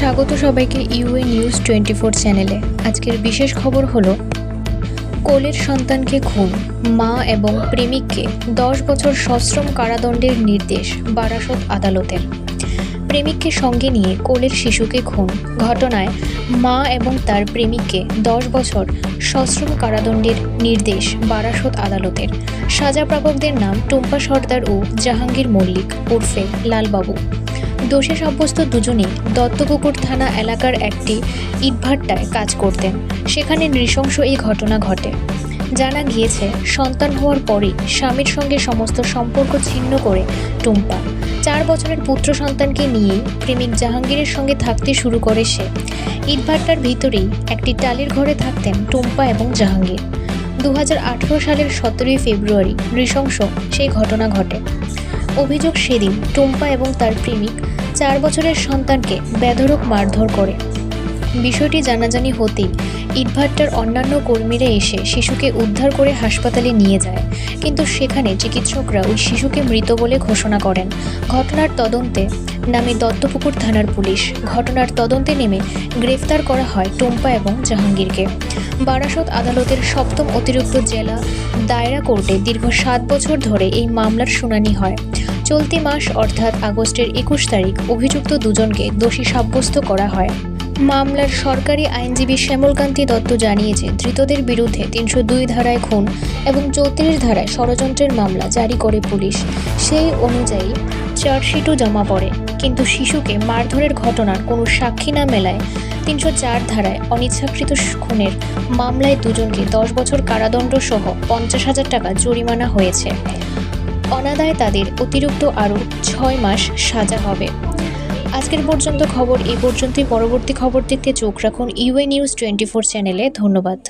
স্বাগত সবাইকে UA news twenty four চ্যানেলে। আজকের বিশেষ খবর হলো, কোলের সন্তানকে খুন, মা এবং প্রেমিককে দশ বছর সশ্রম কারাদণ্ডের নির্দেশ বারাসত আদালতের প্রেমিককে সঙ্গে নিয়ে কোলের শিশুকে খুন। ঘটনায় মা এবং তার প্রেমিককে দশ বছর সশ্রম কারাদণ্ডের নির্দেশ বারাসত আদালতের। সাজা সাজাপ্রাপকদের নাম টুম্পা সর্দার ও জাহাঙ্গীর মল্লিক ওরফে লালবাবু। দোষী সাব্যস্ত দুজনেই দত্তপুকুর থানা এলাকার একটি ইটভাট্টায় কাজ করতেন। সেখানে নৃশংস এই ঘটনা ঘটে। জানা গিয়েছে, সন্তান হওয়ার পরেই স্বামীর সঙ্গে সমস্ত সম্পর্ক ছিন্ন করে টুম্পা। চার বছরের পুত্র সন্তানকে নিয়েই প্রেমিক জাহাঙ্গীরের সঙ্গে থাকতে শুরু করে সে। ইটভাট্টার ভিতরেই একটি টালির ঘরে থাকতেন টুম্পা এবং জাহাঙ্গীর। দু হাজার আঠারো সালের সতেরোই ফেব্রুয়ারি নৃশংস সেই ঘটনা ঘটে। অভিযোগ সেদিন টুম্পা এবং তার প্রেমিক চার বছরের সন্তানকে বেধড়ক মারধর করে। বিষয়টি জানাজানি হতেই ইটভাট্টার অন্যান্য কর্মীরা এসে শিশুকে উদ্ধার করে হাসপাতালে নিয়ে যায়। কিন্তু সেখানে চিকিৎসকরা ওই শিশুকে মৃত বলে ঘোষণা করেন। ঘটনার তদন্তে নামে দত্তপুকুর থানার পুলিশ। ঘটনার তদন্তে নেমে গ্রেফতার করা হয় টুম্পা এবং জাহাঙ্গীরকে। বারাসত আদালতের সপ্তম অতিরিক্ত জেলা দায়রা কোর্টে দীর্ঘ সাত বছর ধরে এই মামলার শুনানি হয়। চলতি মাস, অর্থাৎ আগস্টের একুশ তারিখ, অভিযুক্ত দুজনকে দোষী সাব্যস্ত করা হয়। মামলার সরকারি আইনজীবী শ্যামলকান্তি দত্ত জানিয়েছে, ধৃতদের বিরুদ্ধে তিনশো দুই ধারায় খুন এবং চৌত্রিশ ধারায় ষড়যন্ত্রের মামলা জারি করে পুলিশ। সেই অনুযায়ী চার্জশিটও জমা পড়ে, কিন্তু শিশুকে মারধরের ঘটনার কোনো সাক্ষী না মেলায় তিনশো চার ধারায় অনিচ্ছাকৃত খুনের মামলায় দুজনকে দশ বছর কারাদণ্ড সহ পঞ্চাশ হাজার টাকা জরিমানা হয়েছে। অনাদায় তাদের অতিরিক্ত আরও ছয় মাস সাজা হবে। আজকের পর্যন্ত খবর এই পর্যন্তই। পরবর্তী খবর দেখতে চোখ রাখুন ইউএ নিউজ টোয়েন্টি ফোর চ্যানেলে। ধন্যবাদ।